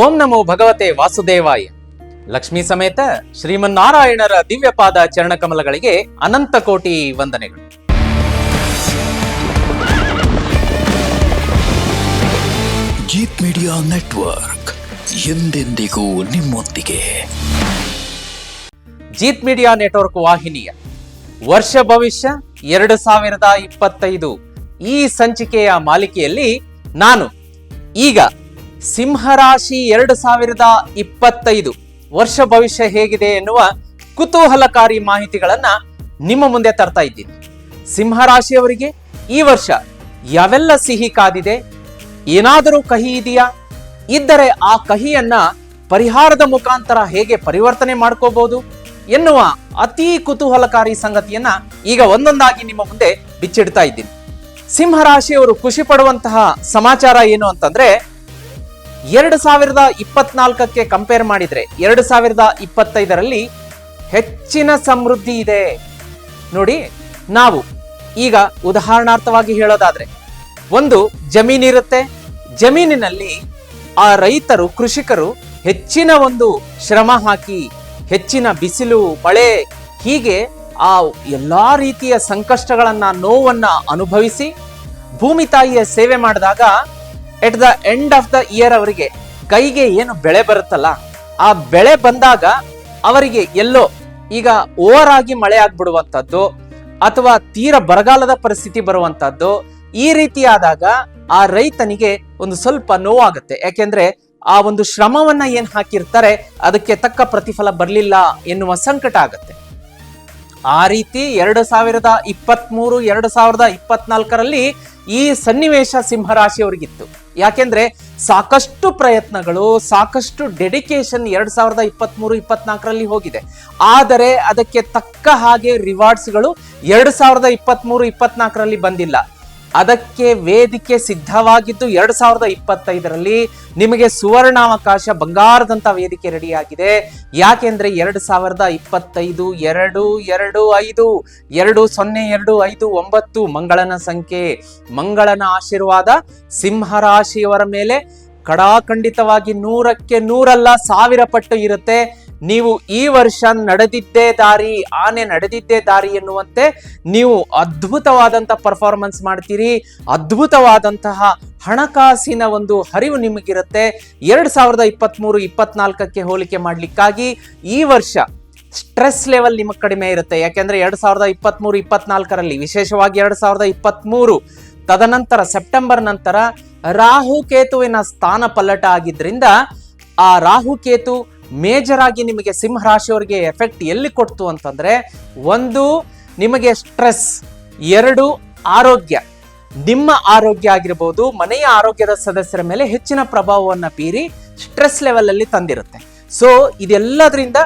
ಓಂ ನಮೋ ಭಗವತೆ ವಾಸುದೇವಾಯ. ಲಕ್ಷ್ಮೀ ಸಮೇತ ಶ್ರೀಮನ್ನಾರಾಯಣರ ದಿವ್ಯಪಾದ ಚರಣಕಮಲಗಳಿಗೆ ಅನಂತ ಕೋಟಿ ವಂದನೆಗಳು. ಜೀತ್ ಮೀಡಿಯಾ ನೆಟ್ವರ್ಕ್ ಎಂದೆಂದಿಗೂ ನಿಮ್ಮೊಂದಿಗೆ. ಜೀತ್ ಮೀಡಿಯಾ ನೆಟ್ವರ್ಕ್ ವಾಹಿನಿಯ ವರ್ಷ ಭವಿಷ್ಯ ಎರಡು ಸಾವಿರದ ಇಪ್ಪತ್ತೈದು ಈ ಸಂಚಿಕೆಯ ಮಾಲಿಕೆಯಲ್ಲಿ ನಾನು ಈಗ ಸಿಂಹರಾಶಿ ಎರಡು ಸಾವಿರದ ಇಪ್ಪತ್ತೈದು. ವರ್ಷ ಭವಿಷ್ಯ ಹೇಗಿದೆ ಎನ್ನುವ ಕುತೂಹಲಕಾರಿ ಮಾಹಿತಿಗಳನ್ನ ನಿಮ್ಮ ಮುಂದೆ ತರ್ತಾ ಇದ್ದೀನಿ. ಸಿಂಹರಾಶಿಯವರಿಗೆ ಈ ವರ್ಷ ಯಾವೆಲ್ಲ ಸಿಹಿ ಕಾದಿದೆ? ಏನಾದರೂ ಕಹಿ ಇದೆಯಾ? ಇದ್ದರೆ ಆ ಕಹಿಯನ್ನ ಪರಿಹಾರದ ಮುಖಾಂತರ ಹೇಗೆ ಪರಿವರ್ತನೆ ಮಾಡ್ಕೋಬಹುದು ಎನ್ನುವ ಅತಿ ಕುತೂಹಲಕಾರಿ ಸಂಗತಿಯನ್ನ ಈಗ ಒಂದೊಂದಾಗಿ ನಿಮ್ಮ ಮುಂದೆ ಬಿಚ್ಚಿಡ್ತಾ ಇದ್ದೀನಿ. ಸಿಂಹರಾಶಿಯವರು ಖುಷಿ ಪಡುವಂತಹ ಸಮಾಚಾರ ಏನು ಅಂತಂದ್ರೆ ಎರಡು ಸಾವಿರದ ಇಪ್ಪತ್ನಾಲ್ಕಕ್ಕೆ ಕಂಪೇರ್ ಮಾಡಿದರೆ ಎರಡು ಸಾವಿರದ ಇಪ್ಪತ್ತೈದರಲ್ಲಿ ಹೆಚ್ಚಿನ ಸಮೃದ್ಧಿ ಇದೆ. ನೋಡಿ, ನಾವು ಈಗ ಉದಾಹರಣಾರ್ಥವಾಗಿ ಹೇಳೋದಾದ್ರೆ, ಒಂದು ಜಮೀನಿರುತ್ತೆ ಜಮೀನಿನಲ್ಲಿ ಆ ರೈತರು, ಕೃಷಿಕರು ಹೆಚ್ಚಿನ ಒಂದು ಶ್ರಮ ಹಾಕಿ, ಹೆಚ್ಚಿನ ಬಿಸಿಲು, ಮಳೆ, ಹೀಗೆ ಆ ಎಲ್ಲ ರೀತಿಯ ಸಂಕಷ್ಟಗಳನ್ನು, ನೋವನ್ನು ಅನುಭವಿಸಿ ಭೂಮಿ ತಾಯಿಯ ಸೇವೆ ಮಾಡಿದಾಗ at the end of the year ಅವರಿಗೆ ಕೈಗೆ ಏನು ಬೆಳೆ ಬರುತ್ತಲ್ಲ, ಆ ಬೆಳೆ ಬಂದಾಗ ಅವರಿಗೆ ಎಲ್ಲೋ ಈಗ ಓವರ್ ಆಗಿ ಮಳೆ ಆಗ್ಬಿಡುವಂತದ್ದು ಅಥವಾ ತೀರ ಬರಗಾಲದ ಪರಿಸ್ಥಿತಿ ಬರುವಂತದ್ದು ಈ ರೀತಿಯಾದಾಗ ಆ ರೈತನಿಗೆ ಒಂದು ಸ್ವಲ್ಪ ನೋವಾಗುತ್ತೆ. ಯಾಕೆಂದ್ರೆ ಆ ಒಂದು ಶ್ರಮವನ್ನ ಏನ್ ಹಾಕಿರ್ತಾರೆ, ಅದಕ್ಕೆ ತಕ್ಕ ಪ್ರತಿಫಲ ಬರಲಿಲ್ಲ ಎನ್ನುವ ಸಂಕಟ ಆಗುತ್ತೆ. ಆ ರೀತಿ ಎರಡು ಸಾವಿರದ ಇಪ್ಪತ್ಮೂರು, ಎರಡು ಸಾವಿರದ ಇಪ್ಪತ್ನಾಲ್ಕರಲ್ಲಿ ಈ ಸನ್ನಿವೇಶ ಸಿಂಹರಾಶಿಯವರಿಗಿತ್ತು. ಯಾಕೆಂದ್ರೆ ಸಾಕಷ್ಟು ಪ್ರಯತ್ನಗಳು, ಸಾಕಷ್ಟು ಡೆಡಿಕೇಶನ್ ಎರಡ್ ಸಾವಿರದ ಇಪ್ಪತ್ಮೂರು, ಇಪ್ಪತ್ನಾಲ್ಕರಲ್ಲಿ ಹೋಗಿದೆ. ಆದರೆ ಅದಕ್ಕೆ ತಕ್ಕ ಹಾಗೆ ರಿವಾರ್ಡ್ಸ್ಗಳು ಎರಡು ಸಾವಿರದ ಇಪ್ಪತ್ಮೂರು, ಇಪ್ಪತ್ನಾಲ್ಕರಲ್ಲಿ ಬಂದಿಲ್ಲ. ಅದಕ್ಕೆ ವೇದಿಕೆ ಸಿದ್ಧವಾಗಿದ್ದು ಎರಡ್ ಸಾವಿರದ ಇಪ್ಪತ್ತೈದರಲ್ಲಿ ನಿಮಗೆ ಸುವರ್ಣಾವಕಾಶ ಬಂಗಾರದಂತ ವೇದಿಕೆ ರೆಡಿಯಾಗಿದೆ. ಯಾಕೆಂದ್ರೆ ಎರಡ್ ಸಾವಿರದ ಇಪ್ಪತ್ತೈದು, ಎರಡು ಎರಡು, ಐದು, ಎರಡು, ಸೊನ್ನೆ, ಎರಡು, ಐದು, ಒಂಬತ್ತು ಮಂಗಳನ ಸಂಖ್ಯೆ. ಮಂಗಳನ ಆಶೀರ್ವಾದ ಸಿಂಹರಾಶಿಯವರ ಮೇಲೆ ಕಡಾಖಂಡಿತವಾಗಿ ನೂರಕ್ಕೆ ನೂರಲ್ಲ ಸಾವಿರ ಪಟ್ಟು ಇರುತ್ತೆ. ನೀವು ಈ ವರ್ಷ ನಡೆದಿದ್ದೇ ದಾರಿ, ಆನೆ ನಡೆದಿದ್ದೇ ದಾರಿ ಎನ್ನುವಂತೆ ನೀವು ಅದ್ಭುತವಾದಂತ ಪರ್ಫಾರ್ಮೆನ್ಸ್ ಮಾಡ್ತೀರಿ. ಅದ್ಭುತವಾದಂತಹ ಹಣಕಾಸಿನ ಒಂದು ಹರಿವು ನಿಮಗಿರುತ್ತೆ. ಎರಡ್ ಸಾವಿರದ ಇಪ್ಪತ್ಮೂರು, ಇಪ್ಪತ್ನಾಲ್ಕಕ್ಕೆ ಹೋಲಿಕೆ ಮಾಡಲಿಕ್ಕಾಗಿ ಈ ವರ್ಷ ಸ್ಟ್ರೆಸ್ ಲೆವೆಲ್ ನಿಮಗೆ ಕಡಿಮೆ ಇರುತ್ತೆ. ಯಾಕೆಂದ್ರೆ ಎರಡ್ ಸಾವಿರದ ಇಪ್ಪತ್ಮೂರು, ಇಪ್ಪತ್ನಾಲ್ಕರಲ್ಲಿ, ವಿಶೇಷವಾಗಿ ಎರಡ್ ಸಾವಿರದ ಇಪ್ಪತ್ಮೂರು ತದನಂತರ ಸೆಪ್ಟೆಂಬರ್ ನಂತರ ರಾಹು ಕೇತುವಿನ ಸ್ಥಾನ ಪಲ್ಲಟ ಆಗಿದ್ದರಿಂದ ಆ ರಾಹು ಕೇತು ಮೇಜರ್ ಆಗಿ ನಿಮಗೆ ಸಿಂಹರಾಶಿಯವರಿಗೆ ಎಫೆಕ್ಟ್ ಎಲ್ಲಿ ಕೊಡ್ತು ಅಂತಂದ್ರೆ, ಒಂದು, ನಿಮಗೆ ಸ್ಟ್ರೆಸ್ ಎರಡು, ಆರೋಗ್ಯ. ನಿಮ್ಮ ಆರೋಗ್ಯ ಆಗಿರ್ಬೋದು, ಮನೆಯ ಆರೋಗ್ಯದ ಸದಸ್ಯರ ಮೇಲೆ ಹೆಚ್ಚಿನ ಪ್ರಭಾವವನ್ನು ಬೀರಿ ಸ್ಟ್ರೆಸ್ ಲೆವೆಲಲ್ಲಿ ತಂದಿರುತ್ತೆ. ಸೊ ಇದೆಲ್ಲದರಿಂದ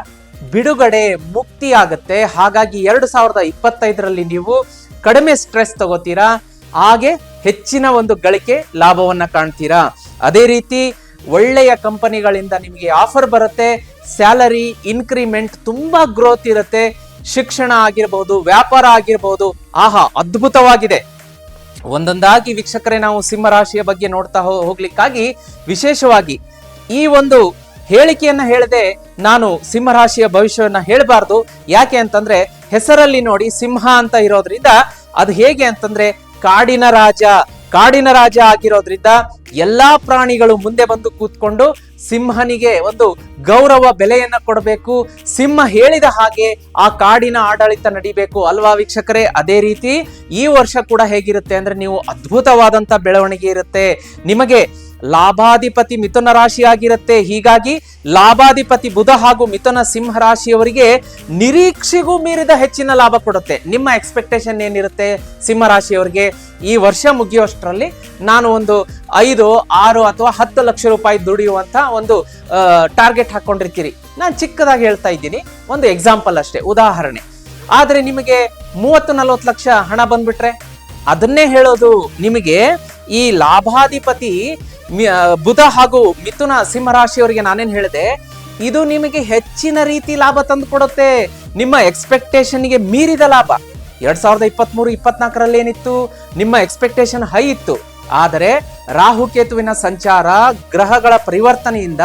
ಬಿಡುಗಡೆ ಮುಕ್ತಿ ಆಗುತ್ತೆ. ಹಾಗಾಗಿ ಎರಡು ಸಾವಿರದ ಇಪ್ಪತ್ತೈದರಲ್ಲಿ ನೀವು ಕಡಿಮೆ ಸ್ಟ್ರೆಸ್ ತಗೋತೀರಾ, ಹಾಗೆ ಹೆಚ್ಚಿನ ಒಂದು ಗಳಿಕೆ ಲಾಭವನ್ನು ಕಾಣ್ತೀರಾ. ಅದೇ ರೀತಿ ಒಳ್ಳೆಯ ಕಂಪನಿಗಳಿಂದ ನಿಮಗೆ ಆಫರ್ ಬರುತ್ತೆ. ಸ್ಯಾಲರಿ ಇನ್ಕ್ರಿಮೆಂಟ್ ತುಂಬಾ ಗ್ರೋತ್ ಇರುತ್ತೆ. ಶಿಕ್ಷಣ ಆಗಿರ್ಬೋದು, ವ್ಯಾಪಾರ ಆಗಿರ್ಬೋದು, ಆಹಾ, ಅದ್ಭುತವಾಗಿದೆ. ಒಂದೊಂದಾಗಿ ವೀಕ್ಷಕರೇ, ನಾವು ಸಿಂಹರಾಶಿಯ ಬಗ್ಗೆ ನೋಡ್ತಾ ಹೋಗ್ಲಿಕ್ಕಾಗಿ ವಿಶೇಷವಾಗಿ ಈ ಒಂದು ಹೇಳಿಕೆಯನ್ನ ಹೇಳದೆ ನಾನು ಸಿಂಹರಾಶಿಯ ಭವಿಷ್ಯವನ್ನ ಹೇಳಬಾರ್ದು. ಯಾಕೆ ಅಂತಂದ್ರೆ, ಹೆಸರಲ್ಲಿ ನೋಡಿ ಸಿಂಹ ಅಂತ ಇರೋದ್ರಿಂದ ಅದು ಹೇಗೆ ಅಂತಂದ್ರೆ, ಕಾಡಿನ ರಾಜ. ಕಾಡಿನ ರಾಜ ಆಗಿರೋದ್ರಿಂದ ಎಲ್ಲಾ ಪ್ರಾಣಿಗಳು ಮುಂದೆ ಬಂದು ಕೂತ್ಕೊಂಡು ಸಿಂಹನಿಗೆ ಒಂದು ಗೌರವ ಬೆಲೆಯನ್ನ ಕೊಡಬೇಕು. ಸಿಂಹ ಹೇಳಿದ ಹಾಗೆ ಆ ಕಾಡಿನ ಆಡಳಿತ ನಡಿಬೇಕು ಅಲ್ವಾ ವೀಕ್ಷಕರೇ? ಅದೇ ರೀತಿ ಈ ವರ್ಷ ಕೂಡ ಹೇಗಿರುತ್ತೆ ಅಂದ್ರೆ ನೀವು ಅದ್ಭುತವಾದಂತ ಬೆಳವಣಿಗೆ ಇರುತ್ತೆ. ನಿಮಗೆ ಲಾಭಾಧಿಪತಿ ಮಿಥುನ ರಾಶಿಯಾಗಿರುತ್ತೆ. ಹೀಗಾಗಿ ಲಾಭಾಧಿಪತಿ ಬುಧ ಹಾಗೂ ಮಿಥುನ ಸಿಂಹ ರಾಶಿಯವರಿಗೆ ನಿರೀಕ್ಷೆಗೂ ಮೀರಿದ ಹೆಚ್ಚಿನ ಲಾಭ ಕೊಡುತ್ತೆ. ನಿಮ್ಮ ಎಕ್ಸ್ಪೆಕ್ಟೇಷನ್ ಏನಿರುತ್ತೆ ಸಿಂಹ ರಾಶಿಯವರಿಗೆ? ಈ ವರ್ಷ ಮುಗಿಯುವಷ್ಟರಲ್ಲಿ ನಾನು ಒಂದು ಐದು, ಆರು ಅಥವಾ ಹತ್ತು ಲಕ್ಷ ರೂಪಾಯಿ ದುಡಿಯುವಂತ ಒಂದು ಟಾರ್ಗೆಟ್ ಹಾಕೊಂಡಿರ್ತೀರಿ. ನಾನು ಚಿಕ್ಕದಾಗಿ ಹೇಳ್ತಾ ಇದ್ದೀನಿ. ಒಂದು ಎಕ್ಸಾಂಪಲ್ ಅಷ್ಟೇ, ಉದಾಹರಣೆ. ಆದರೆ ನಿಮಗೆ ಮೂವತ್ತು, ನಲವತ್ತು ಲಕ್ಷ ಹಣ ಬಂದ್ಬಿಟ್ರೆ ಅದನ್ನೇ ಹೇಳೋದು ನಿಮಗೆ ಈ ಲಾಭಾಧಿಪತಿ ಬುಧ ಹಾಗೂ ಮಿಥುನ ಸಿಂಹರಾಶಿಯವರಿಗೆ ನಾನೇನು ಹೇಳಿದೆ, ಇದು ನಿಮಗೆ ಹೆಚ್ಚಿನ ರೀತಿ ಲಾಭ ತಂದು ಕೊಡುತ್ತೆ ನಿಮ್ಮ ಎಕ್ಸ್ಪೆಕ್ಟೇಷನ್ಗೆ ಮೀರಿದ ಲಾಭ. ಎರಡ್ ಸಾವಿರದ ಇಪ್ಪತ್ತ್ ಮೂರು ಇಪ್ಪತ್ನಾಲ್ಕರಲ್ಲಿ ಏನಿತ್ತು? ನಿಮ್ಮ ಎಕ್ಸ್ಪೆಕ್ಟೇಷನ್ ಹೈ ಇತ್ತು. ಆದರೆ ರಾಹುಕೇತುವಿನ ಸಂಚಾರ, ಗ್ರಹಗಳ ಪರಿವರ್ತನೆಯಿಂದ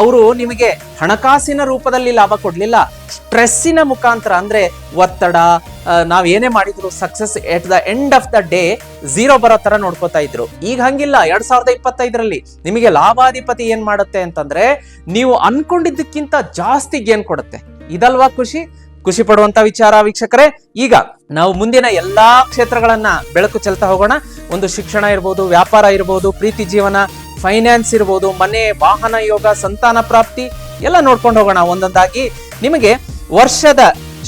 ಅವರು ನಿಮಗೆ ಹಣಕಾಸಿನ ರೂಪದಲ್ಲಿ ಲಾಭ ಕೊಡಲಿಲ್ಲ. ಸ್ಟ್ರೆಸ್ಸಿನ ಮುಖಾಂತರ ಅಂದರೆ ಒತ್ತಡ ನಾವು ಏನೇ ಮಾಡಿದ್ರು success at the end of the day zero ಬರೋ ಥರ ನೋಡ್ಕೋತಾ ಇದ್ರು. ಈಗ ಹಂಗಿಲ್ಲ, ಎರಡ್ ಸಾವಿರದ ಇಪ್ಪತ್ತೈದರಲ್ಲಿ ನಿಮಗೆ ಲಾಭಾಧಿಪತಿ ಏನು ಮಾಡುತ್ತೆ ಅಂತಂದ್ರೆ ನೀವು ಅನ್ಕೊಂಡಿದ್ದಕ್ಕಿಂತ ಜಾಸ್ತಿ ಗೇನ್ ಕೊಡುತ್ತೆ. ಇದಲ್ವಾ ಖುಷಿ? ಖುಷಿ ಪಡುವಂತ ವಿಚಾರ ವೀಕ್ಷಕರೇ. ಈಗ ನಾವು ಮುಂದಿನ ಎಲ್ಲಾ ಕ್ಷೇತ್ರಗಳನ್ನ ಬೆಳಕು ಚೆಲ್ತಾ ಹೋಗೋಣ. ಒಂದು ಶಿಕ್ಷಣ ಇರ್ಬೋದು, ವ್ಯಾಪಾರ ಇರ್ಬೋದು, ಪ್ರೀತಿ ಜೀವನ ಫೈನಾನ್ಸ್ ಇರ್ಬೋದು, ಮನೆ, ವಾಹನ, ಯೋಗ, ಸಂತಾನ ಪ್ರಾಪ್ತಿ ಎಲ್ಲ ನೋಡ್ಕೊಂಡು ಹೋಗೋಣ. ಒಂದೊಂದಾಗಿ ನಿಮಗೆ ವರ್ಷದ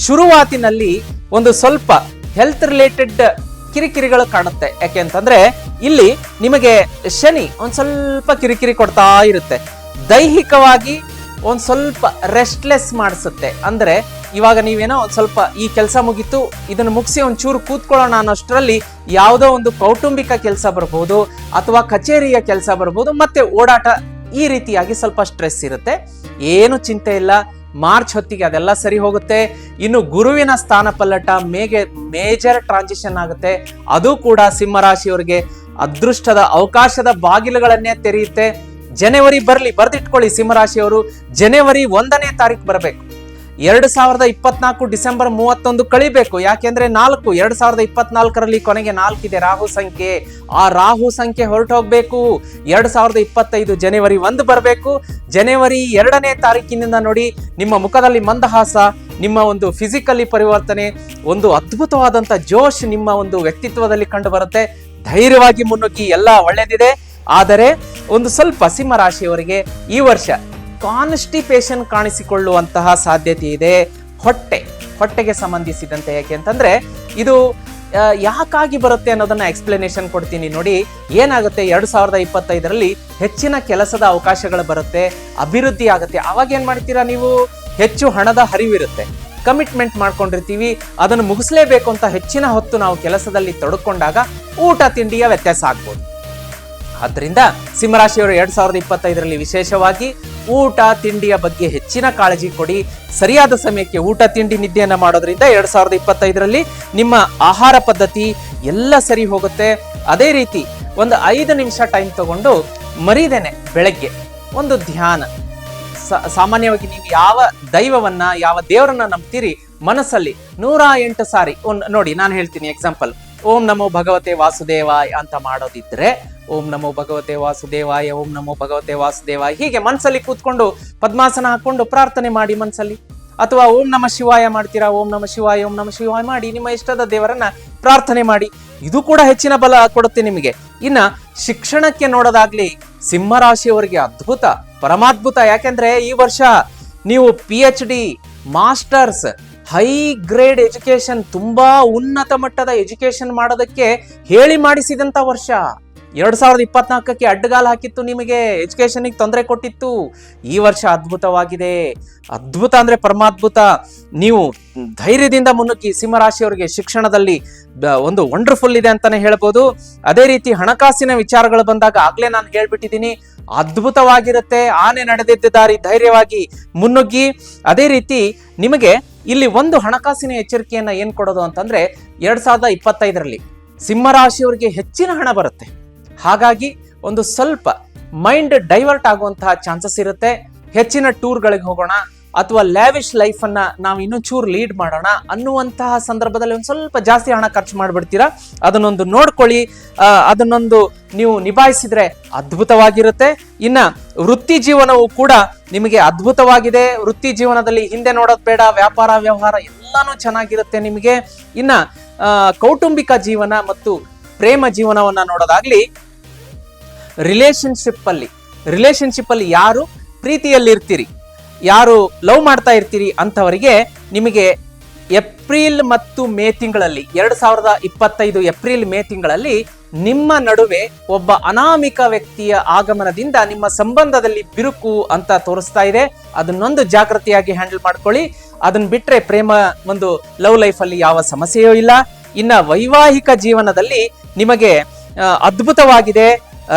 ಶುರುವಾತಿನಲ್ಲಿ ಒಂದು ಸ್ವಲ್ಪ ಹೆಲ್ತ್ ರಿಲೇಟೆಡ್ ಕಿರಿಕಿರಿಗಳು ಕಾಣುತ್ತೆ. ಯಾಕೆ ಅಂತಂದ್ರೆ ಇಲ್ಲಿ ನಿಮಗೆ ಶನಿ ಒಂದ್ ಸ್ವಲ್ಪ ಕಿರಿಕಿರಿ ಕೊಡ್ತಾ ಇರುತ್ತೆ. ದೈಹಿಕವಾಗಿ ಒಂದ್ ಸ್ವಲ್ಪ ರೆಸ್ಟ್ಲೆಸ್ ಮಾಡಿಸುತ್ತೆ. ಅಂದರೆ ಇವಾಗ ನೀವೇನೋ ಒಂದು ಸ್ವಲ್ಪ ಈ ಕೆಲಸ ಮುಗೀತು, ಇದನ್ನು ಮುಗಿಸಿ ಒಂಚೂರು ಕೂತ್ಕೊಳ್ಳೋಣ ಅನ್ನೋಷ್ಟರಲ್ಲಿ ಯಾವುದೋ ಒಂದು ಕೌಟುಂಬಿಕ ಕೆಲಸ ಬರ್ಬೋದು, ಅಥವಾ ಕಚೇರಿಯ ಕೆಲಸ ಬರ್ಬೋದು, ಮತ್ತೆ ಓಡಾಟ ಈ ರೀತಿಯಾಗಿ ಸ್ವಲ್ಪ ಸ್ಟ್ರೆಸ್ ಇರುತ್ತೆ. ಏನು ಚಿಂತೆ ಇಲ್ಲ, ಮಾರ್ಚ್ ಹೊತ್ತಿಗೆ ಅದೆಲ್ಲ ಸರಿ ಹೋಗುತ್ತೆ. ಇನ್ನು ಗುರುವಿನ ಸ್ಥಾನ ಪಲ್ಲಟ ಮೇಗೆ ಮೇಜರ್ ಟ್ರಾನ್ಸಿಷನ್ ಆಗುತ್ತೆ. ಅದು ಕೂಡ ಸಿಂಹರಾಶಿಯವರಿಗೆ ಅದೃಷ್ಟದ ಅವಕಾಶದ ಬಾಗಿಲುಗಳನ್ನೇ ತೆರೆಯುತ್ತೆ. ಜನವರಿ ಬರಲಿ, ಬರೆದಿಟ್ಕೊಳ್ಳಿ ಸಿಂಹರಾಶಿಯವರು. ಜನವರಿ ಒಂದನೇ ತಾರೀಕು ಬರಬೇಕು. ಎರಡು ಸಾವಿರದ ಇಪ್ಪತ್ನಾಲ್ಕು ಡಿಸೆಂಬರ್ ಮೂವತ್ತೊಂದು ಕಳಿಬೇಕು. ಯಾಕೆಂದ್ರೆ ನಾಲ್ಕು, ಎರಡು ಸಾವಿರದ ಇಪ್ಪತ್ನಾಲ್ಕರಲ್ಲಿ ಕೊನೆಗೆ ನಾಲ್ಕಿದೆ ರಾಹು ಸಂಖ್ಯೆ. ಆ ರಾಹು ಸಂಖ್ಯೆ ಹೊರಟೋಗ್ಬೇಕು. ಎರಡು ಸಾವಿರದ ಇಪ್ಪತ್ತೈದು ಜನವರಿ ಒಂದು ಬರಬೇಕು. ಜನವರಿ ಎರಡನೇ ತಾರೀಕಿನಿಂದ ನೋಡಿ ನಿಮ್ಮ ಮುಖದಲ್ಲಿ ಮಂದಹಾಸ, ನಿಮ್ಮ ಒಂದು ಫಿಸಿಕಲಿ ಪರಿವರ್ತನೆ, ಒಂದು ಅದ್ಭುತವಾದಂಥ ಜೋಶ್ ನಿಮ್ಮ ಒಂದು ವ್ಯಕ್ತಿತ್ವದಲ್ಲಿ ಕಂಡು ಬರುತ್ತೆ. ಧೈರ್ಯವಾಗಿ ಮುನ್ನುಗ್ಗಿ, ಎಲ್ಲ ಒಳ್ಳೆಯದಿದೆ ಆದರೆ ಒಂದು ಸ್ವಲ್ಪ ಸಿಂಹ ರಾಶಿಯವರಿಗೆ ಈ ವರ್ಷ ಕಾನ್ಸ್ಟಿಪೇಷನ್ ಕಾಣಿಸಿಕೊಳ್ಳುವಂತಹ ಸಾಧ್ಯತೆ ಇದೆ. ಹೊಟ್ಟೆ, ಹೊಟ್ಟೆಗೆ ಸಂಬಂಧಿಸಿದಂತೆ ಯಾಕೆ ಅಂತಂದ್ರೆ ಇದು ಯಾಕಾಗಿ ಬರುತ್ತೆ ಅನ್ನೋದನ್ನ ಎಕ್ಸ್ಪ್ಲನೇಷನ್ ಕೊಡ್ತೀನಿ ನೋಡಿ. ಏನಾಗುತ್ತೆ? ಎರಡು ಸಾವಿರದ ಇಪ್ಪತ್ತೈದರಲ್ಲಿ ಹೆಚ್ಚಿನ ಕೆಲಸದ ಅವಕಾಶಗಳು ಬರುತ್ತೆ, ಅಭಿವೃದ್ಧಿ ಆಗುತ್ತೆ. ಅವಾಗ ಏನ್ ಮಾಡ್ತೀರಾ ನೀವು? ಹೆಚ್ಚು ಹಣದ ಹರಿವಿರುತ್ತೆ. ಕಮಿಟ್ಮೆಂಟ್ ಮಾಡ್ಕೊಂಡಿರ್ತೀವಿ, ಅದನ್ನು ಮುಗಿಸ್ಲೇಬೇಕು ಅಂತ ಹೆಚ್ಚಿನ ಹೊತ್ತು ನಾವು ಕೆಲಸದಲ್ಲಿ ತೊಡಕೊಂಡಾಗ ಊಟ, ತಿಂಡಿಯ ವ್ಯತ್ಯಾಸ ಆಗ್ಬೋದು. ಆದ್ದರಿಂದ ಸಿಂಹರಾಶಿಯವರು ಎರಡ್ ಸಾವಿರದ ಇಪ್ಪತ್ತೈದರಲ್ಲಿ ವಿಶೇಷವಾಗಿ ಊಟ ತಿಂಡಿಯ ಬಗ್ಗೆ ಹೆಚ್ಚಿನ ಕಾಳಜಿ ಕೊಡಿ. ಸರಿಯಾದ ಸಮಯಕ್ಕೆ ಊಟ, ತಿಂಡಿ ನಿದ್ದೆಯನ್ನು ಮಾಡೋದ್ರಿಂದ ಎರಡ್ ಸಾವಿರದ ಇಪ್ಪತ್ತೈದರಲ್ಲಿ ನಿಮ್ಮ ಆಹಾರ ಪದ್ಧತಿ ಎಲ್ಲ ಸರಿ ಹೋಗುತ್ತೆ. ಅದೇ ರೀತಿ ಒಂದು ಐದು ನಿಮಿಷ ಟೈಮ್ ತಗೊಂಡು ಮರಿದೇನೆ ಬೆಳಗ್ಗೆ ಒಂದು ಧ್ಯಾನ. ಸಾಮಾನ್ಯವಾಗಿ ನೀವು ಯಾವ ದೈವವನ್ನ, ಯಾವ ದೇವರನ್ನ ನಂಬ್ತೀರಿ ಮನಸ್ಸಲ್ಲಿ ನೂರ ಎಂಟು ಸಾರಿ ನೋಡಿ ನಾನು ಹೇಳ್ತೀನಿ ಎಕ್ಸಾಂಪಲ್ ಓಂ ನಮೋ ಭಗವತೆ ವಾಸುದೇವ ಅಂತ ಮಾಡೋದಿದ್ರೆ ಓಂ ನಮೋ ಭಗವತೆ ವಾಸುದೇವಾಯ, ಓಂ ನಮೋ ಭಗವತೆ ವಾಸುದೇವಾಯ. ಹೀಗೆ ಮನಸ್ಸಲ್ಲಿ ಕೂತ್ಕೊಂಡು ಪದ್ಮಾಸನ ಹಾಕೊಂಡು ಪ್ರಾರ್ಥನೆ ಮಾಡಿ ಮನಸ್ಸಲ್ಲಿ ಅಥವಾ ಓಂ ನಮ ಶಿವಾಯ ಮಾಡ್ತೀರಾ? ಓಂ ನಮ ಶಿವಾಯ, ಓಂ ನಮ ಶಿವಾಯ ಮಾಡಿ ನಿಮ್ಮ ಇಷ್ಟದ ದೇವರನ್ನ ಪ್ರಾರ್ಥನೆ ಮಾಡಿ. ಇದು ಕೂಡ ಹೆಚ್ಚಿನ ಬಲ ಕೊಡುತ್ತೆ ನಿಮಗೆ. ಇನ್ನ ಶಿಕ್ಷಣಕ್ಕೆ ನೋಡೋದಾಗ್ಲಿ ಸಿಂಹರಾಶಿಯವರಿಗೆ ಅದ್ಭುತ, ಪರಮಾದ್ಭುತ. ಯಾಕೆಂದ್ರೆ ಈ ವರ್ಷ ನೀವು P H D masters high grade education ತುಂಬಾ ಉನ್ನತ ಮಟ್ಟದ ಎಜುಕೇಶನ್ ಮಾಡೋದಕ್ಕೆ ಹೇಳಿ ಮಾಡಿಸಿದಂತ ವರ್ಷ. ಎರಡ್ ಸಾವಿರದ ಇಪ್ಪತ್ನಾಲ್ಕಕ್ಕೆ ಅಡ್ಡಗಾಲ ಹಾಕಿತ್ತು ನಿಮಗೆ. ಎಜುಕೇಷನಿಗೆ ತೊಂದರೆ ಕೊಟ್ಟಿತ್ತು. ಈ ವರ್ಷ ಅದ್ಭುತವಾಗಿದೆ. ಅದ್ಭುತ ಅಂದ್ರೆ ಪರಮಾದ್ಭುತ. ನೀವು ಧೈರ್ಯದಿಂದ ಮುನ್ನುಗ್ಗಿ ಸಿಂಹರಾಶಿಯವರಿಗೆ ಶಿಕ್ಷಣದಲ್ಲಿ ಒಂದು ವಂಡರ್ಫುಲ್ ಇದೆ ಅಂತಾನೆ ಹೇಳ್ಬೋದು. ಅದೇ ರೀತಿ ಹಣಕಾಸಿನ ವಿಚಾರಗಳು ಬಂದಾಗ ಆಗಲೇ ನಾನು ಹೇಳ್ಬಿಟ್ಟಿದ್ದೀನಿ. ಅದ್ಭುತವಾಗಿರುತ್ತೆ. ಆನೆ ನಡೆದಿದ್ದ ದಾರಿ ಧೈರ್ಯವಾಗಿ ಮುನ್ನುಗ್ಗಿ. ಅದೇ ರೀತಿ ನಿಮಗೆ ಇಲ್ಲಿ ಒಂದು ಹಣಕಾಸಿನ ಎಚ್ಚರಿಕೆಯನ್ನು ಏನು ಕೊಡೋದು ಅಂತಂದ್ರೆ ಎರಡು ಸಾವಿರದ ಇಪ್ಪತ್ತೈದರಲ್ಲಿ ಸಿಂಹರಾಶಿಯವರಿಗೆ ಹೆಚ್ಚಿನ ಹಣ ಬರುತ್ತೆ. ಹಾಗಾಗಿ ಒಂದು ಸ್ವಲ್ಪ ಮೈಂಡ್ ಡೈವರ್ಟ್ ಆಗುವಂತಹ ಚಾನ್ಸಸ್ ಇರುತ್ತೆ. ಹೆಚ್ಚಿನ ಟೂರ್ಗಳಿಗೆ ಹೋಗೋಣ ಅಥವಾ ಲ್ಯಾವಿಶ್ ಲೈಫ್ ಅನ್ನ ನಾವು ಇನ್ನೂ ಚೂರು ಲೀಡ್ ಮಾಡೋಣ ಅನ್ನುವಂತಹ ಸಂದರ್ಭದಲ್ಲಿ ಒಂದು ಸ್ವಲ್ಪ ಜಾಸ್ತಿ ಹಣ ಖರ್ಚು ಮಾಡಿಬಿಡ್ತೀರಾ? ಅದನ್ನೊಂದು ನೋಡ್ಕೊಳ್ಳಿ. ಅದನ್ನೊಂದು ನೀವು ನಿಭಾಯಿಸಿದ್ರೆ ಅದ್ಭುತವಾಗಿರುತ್ತೆ. ಇನ್ನ ವೃತ್ತಿ ಜೀವನವು ಕೂಡ ನಿಮಗೆ ಅದ್ಭುತವಾಗಿದೆ. ವೃತ್ತಿ ಜೀವನದಲ್ಲಿ ಹಿಂದೆ ನೋಡೋದು ಬೇಡ, ವ್ಯಾಪಾರ, ವ್ಯವಹಾರ ಎಲ್ಲಾನು ಚೆನ್ನಾಗಿರುತ್ತೆ ನಿಮಗೆ. ಇನ್ನ ಕೌಟುಂಬಿಕ ಜೀವನ ಮತ್ತು ಪ್ರೇಮ ಜೀವನವನ್ನ ನೋಡೋದಾಗ್ಲಿ ರಿಲೇಶನ್ಶಿಪ್ ಅಲ್ಲಿ. ಯಾರು ಪ್ರೀತಿಯಲ್ಲಿ ಇರ್ತೀರಿ? ಯಾರು ಲವ್ ಮಾಡ್ತಾ ಇರ್ತೀರಿ ಅಂಥವರಿಗೆ ನಿಮಗೆ ಏಪ್ರಿಲ್ ಮತ್ತು ಮೇ ತಿಂಗಳಲ್ಲಿ, ಎರಡು ಸಾವಿರದ ಇಪ್ಪತ್ತೈದು ಏಪ್ರಿಲ್ ಮೇ ತಿಂಗಳಲ್ಲಿ ನಿಮ್ಮ ನಡುವೆ ಒಬ್ಬ ಅನಾಮಿಕ ವ್ಯಕ್ತಿಯ ಆಗಮನದಿಂದ ನಿಮ್ಮ ಸಂಬಂಧದಲ್ಲಿ ಬಿರುಕು ಅಂತ ತೋರಿಸ್ತಾ ಇದೆ. ಅದನ್ನೊಂದು ಜಾಗೃತಿಯಾಗಿ ಹ್ಯಾಂಡಲ್ ಮಾಡ್ಕೊಳ್ಳಿ. ಅದನ್ನ ಬಿಟ್ರೆ ಪ್ರೇಮ ಒಂದು ಲವ್ ಲೈಫ್ ಅಲ್ಲಿ ಯಾವ ಸಮಸ್ಯೆಯೂ ಇಲ್ಲ. ಇನ್ನ ವೈವಾಹಿಕ ಜೀವನದಲ್ಲಿ ನಿಮಗೆ ಅದ್ಭುತವಾಗಿದೆ.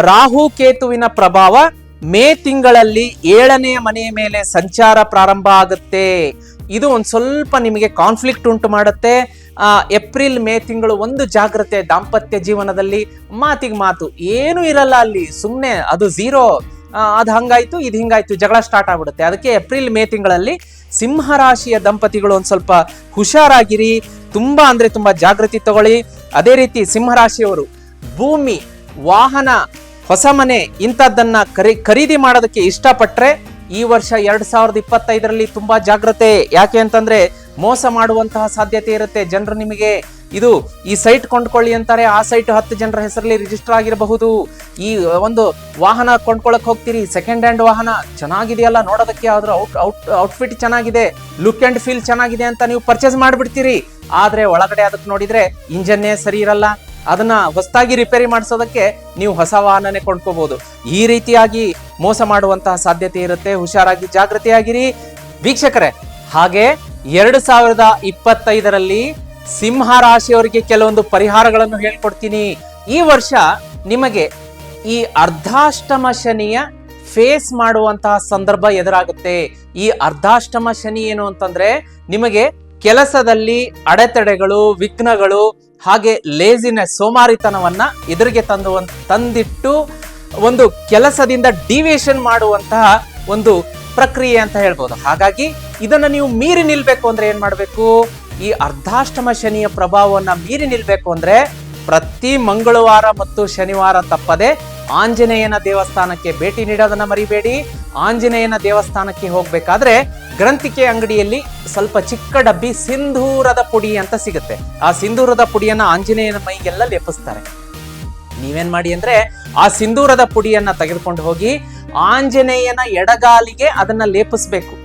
ರಾಹು ಕೇತುವಿನ ಪ್ರಭಾವ ಮೇ ತಿಂಗಳಲ್ಲಿ ಏಳನೆಯ ಮನೆಯ ಮೇಲೆ ಸಂಚಾರ ಪ್ರಾರಂಭ ಆಗುತ್ತೆ. ಇದು ಒಂದು ಸ್ವಲ್ಪ ನಿಮಗೆ ಕಾನ್ಫ್ಲಿಕ್ಟ್ ಉಂಟು ಮಾಡುತ್ತೆ. ಏಪ್ರಿಲ್ ಮೇ ತಿಂಗಳು ಒಂದು ಜಾಗ್ರತೆ ದಾಂಪತ್ಯ ಜೀವನದಲ್ಲಿ ಮಾತಿಗೆ ಮಾತು ಏನು ಇರಲ್ಲ ಅಲ್ಲಿ. ಸುಮ್ಮನೆ ಅದು ಝೀರೋ ಅದು ಹಂಗಾಯ್ತು, ಇದು ಹಿಂಗಾಯ್ತು, ಜಗಳ ಸ್ಟಾರ್ಟ್ ಆಗ್ಬಿಡುತ್ತೆ. ಅದಕ್ಕೆ ಏಪ್ರಿಲ್ ಮೇ ತಿಂಗಳಲ್ಲಿ ಸಿಂಹರಾಶಿಯ ದಂಪತಿಗಳು ಒಂದು ಸ್ವಲ್ಪ ಹುಷಾರಾಗಿರಿ. ತುಂಬಾ ಅಂದ್ರೆ ತುಂಬಾ ಜಾಗೃತಿ ತಗೊಳ್ಳಿ. ಅದೇ ರೀತಿ ಸಿಂಹರಾಶಿಯವರು ಭೂಮಿ ವಾಹನ, ಹೊಸ ಮನೆ ಇಂಥದ್ದನ್ನ ಖರೀ ಖರೀದಿ ಮಾಡೋದಕ್ಕೆ ಇಷ್ಟಪಟ್ಟರೆ ಈ ವರ್ಷ ಎರಡ್ ಸಾವಿರದ ಇಪ್ಪತ್ತೈದರಲ್ಲಿ ತುಂಬಾ ಜಾಗ್ರತೆ. ಯಾಕೆ ಅಂತಂದ್ರೆ ಮೋಸ ಮಾಡುವಂತಹ ಸಾಧ್ಯತೆ ಇರುತ್ತೆ. ಜನರು ನಿಮಗೆ ಇದು ಈ ಸೈಟ್ ಕೊಂಡ್ಕೊಳ್ಳಿ ಅಂತಾರೆ. ಆ ಸೈಟ್ ಹತ್ತು ಜನರ ಹೆಸರಲ್ಲಿ ರಿಜಿಸ್ಟರ್ ಆಗಿರಬಹುದು. ಈ ಒಂದು ವಾಹನ ಕೊಂಡ್ಕೊಳಕ್ ಹೋಗ್ತೀರಿ. ಸೆಕೆಂಡ್ ಹ್ಯಾಂಡ್ ವಾಹನ ಚೆನ್ನಾಗಿದೆಯಲ್ಲ, ನೋಡೋದಕ್ಕೆ ಅದ್ರ ಔಟ್ ಔಟ್ ಔಟ್ಫಿಟ್ ಚೆನ್ನಾಗಿದೆ ಲುಕ್ ಅಂಡ್ ಫೀಲ್ ಚೆನ್ನಾಗಿದೆ ಅಂತ ನೀವು ಪರ್ಚೇಸ್ ಮಾಡಿಬಿಡ್ತೀರಿ. ಆದ್ರೆ ಒಳಗಡೆ ಅದಕ್ಕೆ ನೋಡಿದ್ರೆ, ಇಂಜನ್ನೇ ಸರಿ ಇರಲ್ಲ. ಅದನ್ನ ಹೊಸದಾಗಿ ರಿಪೇರಿ ಮಾಡಿಸೋದಕ್ಕೆ ನೀವು ಹೊಸ ವಾಹನನೇ ಕೊಂಡ್ಕೋಬಹುದು ಈ ರೀತಿಯಾಗಿ ಮೋಸ ಮಾಡುವಂತಹ ಸಾಧ್ಯತೆ ಇರುತ್ತೆ. ಹುಷಾರಾಗಿ ಜಾಗೃತಿಯಾಗಿರಿ ವೀಕ್ಷಕರೇ, ಹಾಗೆ ಎರಡು ಸಾವಿರದ ಇಪ್ಪತ್ತೈದರಲ್ಲಿ ಸಿಂಹ ರಾಶಿಯವರಿಗೆ ಕೆಲವೊಂದು ಪರಿಹಾರಗಳನ್ನು ಹೇಳ್ಕೊಡ್ತೀನಿ. ಈ ವರ್ಷ ನಿಮಗೆ ಈ ಅರ್ಧಾಷ್ಟಮ ಶನಿಯ ಫೇಸ್ ಮಾಡುವಂತಹ ಸಂದರ್ಭ ಎದುರಾಗುತ್ತೆ. ಈ ಅರ್ಧಾಷ್ಟಮ ಶನಿ ಏನು ಅಂತಂದ್ರೆ ನಿಮಗೆ ಕೆಲಸದಲ್ಲಿ ಅಡೆತಡೆಗಳು, ವಿಘ್ನಗಳು, ಹಾಗೆ ಲೇಜಿನೆಸ್ ಸೋಮಾರಿತನವನ್ನ ಎದುರಿಗೆ ತಂದು ತಂದಿಟ್ಟು ಒಂದು ಕೆಲಸದಿಂದ ಡಿವಿಯೇಷನ್ ಮಾಡುವಂತಹ ಒಂದು ಪ್ರಕ್ರಿಯೆ ಅಂತ ಹೇಳ್ಬೋದು. ಹಾಗಾಗಿ ಇದನ್ನ ನೀವು ಮೀರಿ ನಿಲ್ಬೇಕು ಅಂದ್ರೆ ಏನು ಮಾಡಬೇಕು? ಈ ಅರ್ಧಾಷ್ಟಮ ಶನಿಯ ಪ್ರಭಾವವನ್ನ ಮೀರಿ ನಿಲ್ಬೇಕು ಅಂದ್ರೆ ಪ್ರತಿ ಮಂಗಳವಾರ ಮತ್ತು ಶನಿವಾರ ತಪ್ಪದೆ ಆಂಜನೇಯನ ದೇವಸ್ಥಾನಕ್ಕೆ ಭೇಟಿ ನೀಡೋದನ್ನು ಮರಿಬೇಡಿ. ಆಂಜನೇಯನ ದೇವಸ್ಥಾನಕ್ಕೆ ಹೋಗ್ಬೇಕಾದ್ರೆ ಗ್ರಂಥಿಕೆ ಅಂಗಡಿಯಲ್ಲಿ ಸ್ವಲ್ಪ ಚಿಕ್ಕ ಡಬ್ಬಿ ಸಿಂಧೂರದ ಪುಡಿ ಅಂತ ಸಿಗುತ್ತೆ. ಆ ಸಿಂಧೂರದ ಪುಡಿಯನ್ನ ಆಂಜನೇಯನ ಮೈಗೆಲ್ಲ ಲೇಪಿಸ್ತಾರೆ. ನೀವೇನ್ ಮಾಡಿ ಅಂದ್ರೆ ಆ ಸಿಂಧೂರದ ಪುಡಿಯನ್ನ ತೆಗೆದುಕೊಂಡು ಹೋಗಿ ಆಂಜನೇಯನ ಎಡಗಾಲಿಗೆ ಅದನ್ನ ಲೇಪಿಸ್ಬೇಕು.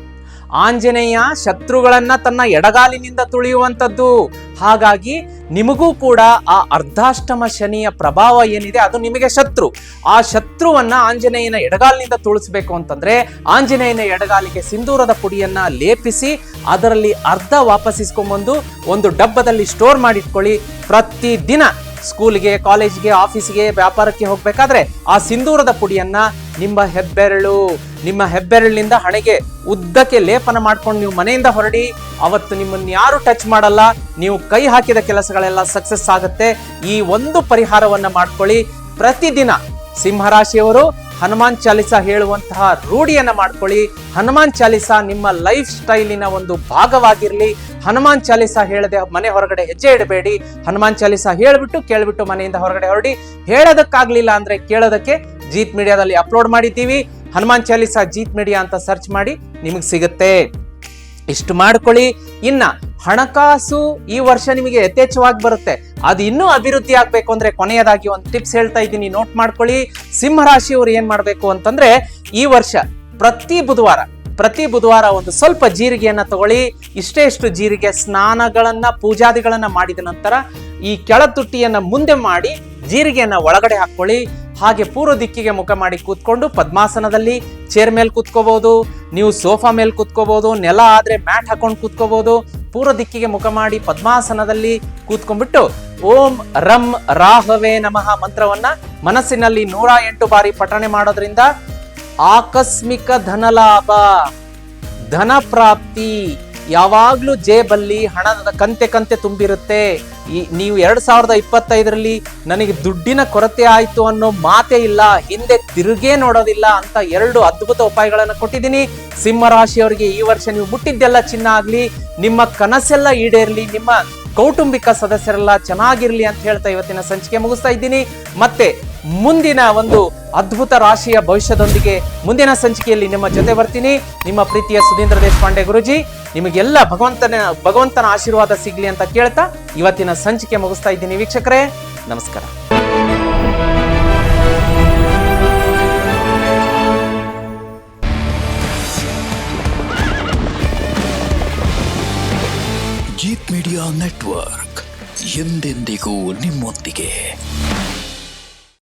ಆಂಜನೇಯ ಶತ್ರುಗಳನ್ನ ತನ್ನ ಎಡಗಾಲಿನಿಂದ ತುಳಿಯುವಂಥದ್ದು. ಹಾಗಾಗಿ ನಿಮಗೂ ಕೂಡ ಆ ಅರ್ಧಾಷ್ಟಮ ಶನಿಯ ಪ್ರಭಾವ ಏನಿದೆ ಅದು ನಿಮಗೆ ಶತ್ರು. ಆ ಶತ್ರುವನ್ನ ಆಂಜನೇಯನ ಎಡಗಾಲಿನಿಂದ ತುಳಿಸ್ಬೇಕು ಅಂತಂದ್ರೆ ಆಂಜನೇಯನ ಎಡಗಾಲಿಗೆ ಸಿಂಧೂರದ ಪುಡಿಯನ್ನ ಲೇಪಿಸಿ ಅದರಲ್ಲಿ ಅರ್ಧ ವಾಪಸ್ ಇಸ್ಕೊಂಬಂದು ಒಂದು ಡಬ್ಬದಲ್ಲಿ ಸ್ಟೋರ್ ಮಾಡಿಟ್ಕೊಳ್ಳಿ. ಪ್ರತಿದಿನ ಸ್ಕೂಲ್ಗೆ ಕಾಲೇಜ್ಗೆ ಆಫೀಸ್ಗೆ ವ್ಯಾಪಾರಕ್ಕೆ ಹೋಗಬೇಕಾದ್ರೆ ಆ ಸಿಂಧೂರದ ಪುಡಿಯನ್ನ ನಿಮ್ಮ ಹೆಬ್ಬೆರಳು, ನಿಮ್ಮ ಹೆಬ್ಬೆರಳಿನಿಂದ ಹಣೆಗೆ ಉದ್ದಕ್ಕೆ ಲೇಪನ ಮಾಡ್ಕೊಂಡು ನೀವು ಮನೆಯಿಂದ ಹೊರಡಿ, ಅವತ್ತು ನಿಮ್ಮನ್ನು ಯಾರು ಟಚ್ ಮಾಡಲ್ಲ, ನೀವು ಕೈ ಹಾಕಿದ ಕೆಲಸಗಳೆಲ್ಲ ಸಕ್ಸಸ್ ಆಗುತ್ತೆ. ಈ ಒಂದು ಪರಿಹಾರವನ್ನ ಮಾಡ್ಕೊಳ್ಳಿ. ಪ್ರತಿದಿನ ಸಿಂಹರಾಶಿಯವರು ಹನುಮಾನ್ ಚಾಲಿಸ ಹೇಳುವಂತಹ ರೂಢಿಯನ್ನ ಮಾಡ್ಕೊಳ್ಳಿ. ಹನುಮಾನ್ ಚಾಲಿಸ ನಿಮ್ಮ ಲೈಫ್ ಸ್ಟೈಲಿನ ಒಂದು ಭಾಗವಾಗಿರಲಿ. ಹನುಮಾನ್ ಚಾಲಿಸ ಹೇಳದೆ ಮನೆ ಹೊರಗಡೆ ಹೆಜ್ಜೆ ಇಡಬೇಡಿ. ಹನುಮಾನ್ ಚಾಲಿಸ ಹೇಳ್ಬಿಟ್ಟು ಕೇಳ್ಬಿಟ್ಟು ಮನೆಯಿಂದ ಹೊರಗಡೆ ಹೊರಡಿ. ಹೇಳೋದಕ್ಕಾಗ್ಲಿಲ್ಲ ಅಂದ್ರೆ ಕೇಳೋದಕ್ಕೆ ಜೀತ್ ಮೀಡಿಯಾದಲ್ಲಿ ಅಪ್ಲೋಡ್ ಮಾಡಿದ್ದೀವಿ. ಹನುಮಾನ್ ಚಾಲಿಸ ಜೀತ್ ಮೀಡಿಯಾ ಅಂತ ಸರ್ಚ್ ಮಾಡಿ ನಿಮಗೆ ಸಿಗುತ್ತೆ. ಇಷ್ಟು ಮಾಡ್ಕೊಳ್ಳಿ. ಇನ್ನ ಹಣಕಾಸು ಈ ವರ್ಷ ನಿಮಗೆ ಯಥೇಚ್ಛವಾಗಿ ಬರುತ್ತೆ. ಅದು ಇನ್ನೂ ಅಭಿವೃದ್ಧಿ ಆಗ್ಬೇಕು ಅಂದ್ರೆ ಕೊನೆಯದಾಗಿ ಒಂದು ಟಿಪ್ಸ್ ಹೇಳ್ತಾ ಇದ್ದೀನಿ. ನೋಟ್ ಮಾಡ್ಕೊಳ್ಳಿ. ಸಿಂಹರಾಶಿಯವರು ಏನ್ ಮಾಡ್ಬೇಕು ಅಂತಂದ್ರೆ ಈ ವರ್ಷ ಪ್ರತಿ ಬುಧವಾರ ಪ್ರತಿ ಬುಧವಾರ ಒಂದು ಸ್ವಲ್ಪ ಜೀರಿಗೆಯನ್ನ ತಗೊಳ್ಳಿ. ಇಷ್ಟೇ ಇಷ್ಟು ಜೀರಿಗೆ ಸ್ನಾನಗಳನ್ನ, ಪೂಜಾದಿಗಳನ್ನ ಮಾಡಿದ ನಂತರ ಈ ಕೆಳ ತುಟ್ಟಿಯನ್ನ ಮುಂದೆ ಮಾಡಿ ಜೀರಿಗೆಯನ್ನ ಒಳಗಡೆ ಹಾಕೊಳ್ಳಿ ಹಾಗೆ ಪೂರ್ವ ದಿಕ್ಕಿಗೆ ಮುಖ ಮಾಡಿ ಕೂತ್ಕೊಂಡು ಪದ್ಮಾಸನದಲ್ಲಿ ಚೇರ್ ಮೇಲೆ ಕೂತ್ಕೋಬಹುದು ನೀವು ಸೋಫಾ ಮೇಲೆ ಕೂತ್ಕೋಬಹುದು ನೆಲ ಆದ್ರೆ ಮ್ಯಾಟ್ ಹಾಕೊಂಡು ಕೂತ್ಕೋಬಹುದು ಪೂರ್ವ ದಿಕ್ಕಿಗೆ ಮುಖ ಮಾಡಿ ಪದ್ಮಾಸನದಲ್ಲಿ ಕೂತ್ಕೊಂಡ್ಬಿಟ್ಟು ಓಂ ರಂ ರಾಹವೇ ನಮಃ ಮಂತ್ರವನ್ನ ಮನಸ್ಸಿನಲ್ಲಿ ನೂರ ಎಂಟು ಬಾರಿ ಪಠಣೆ ಮಾಡೋದ್ರಿಂದ ಆಕಸ್ಮಿಕ ಧನಲಾಭ ಧನ ಪ್ರಾಪ್ತಿ. ಯಾವಾಗ್ಲೂ ಜೇಬಲ್ಲಿ ಹಣದ ಕಂತೆ ಕಂತೆ ತುಂಬಿರುತ್ತೆ. ಈ ನೀವು ಎರಡು ಸಾವಿರದ ಇಪ್ಪತ್ತೈದರಲ್ಲಿ ನನಗೆ ದುಡ್ಡಿನ ಕೊರತೆ ಆಯಿತು ಅನ್ನೋ ಮಾತೇ ಇಲ್ಲ, ಹಿಂದೆ ತಿರುಗೇ ನೋಡೋದಿಲ್ಲ ಅಂತ ಎರಡು ಅದ್ಭುತ ಉಪಾಯಗಳನ್ನು ಕೊಟ್ಟಿದ್ದೀನಿ. ಸಿಂಹ ರಾಶಿಯವರಿಗೆ ಈ ವರ್ಷ ನೀವು ಮುಟ್ಟಿದ್ದೆಲ್ಲ ಚಿನ್ನ ಆಗಲಿ, ನಿಮ್ಮ ಕನಸೆಲ್ಲ ಈಡೇರಲಿ, ನಿಮ್ಮ ಕೌಟುಂಬಿಕ ಸದಸ್ಯರೆಲ್ಲ ಚೆನ್ನಾಗಿರಲಿ ಅಂತ ಹೇಳ್ತಾ ಇವತ್ತಿನ ಸಂಚಿಕೆ ಮುಗಿಸ್ತಾ ಇದ್ದೀನಿ. ಮತ್ತೆ ಮುಂದಿನ ಒಂದು ಅದ್ಭುತ ರಾಶಿಯ ಭವಿಷ್ಯದೊಂದಿಗೆ ಮುಂದಿನ ಸಂಚಿಕೆಯಲ್ಲಿ ನಿಮ್ಮ ಜೊತೆ ಬರ್ತೀನಿ. ನಿಮ್ಮ ಪ್ರೀತಿಯ ಸುಧೀಂದ್ರ ದೇಶಪಾಂಡೆ ಗುರುಜಿ. ನಿಮಗೆಲ್ಲ ಭಗವಂತನ ಭಗವಂತನ ಆಶೀರ್ವಾದ ಸಿಗ್ಲಿ ಅಂತ ಕೇಳ್ತಾ ಇವತ್ತಿನ ಸಂಚಿಕೆ ಮುಗಿಸ್ತಾ ಇದ್ದೀನಿ ವೀಕ್ಷಕರೇ. ನಮಸ್ಕಾರ. ಜೀತ್ ಮೀಡಿಯಾ ನೆಟ್ವರ್ಕ್ ಎಂದೆಂದಿಗೂ ನಿಮ್ಮೊಂದಿಗೆ.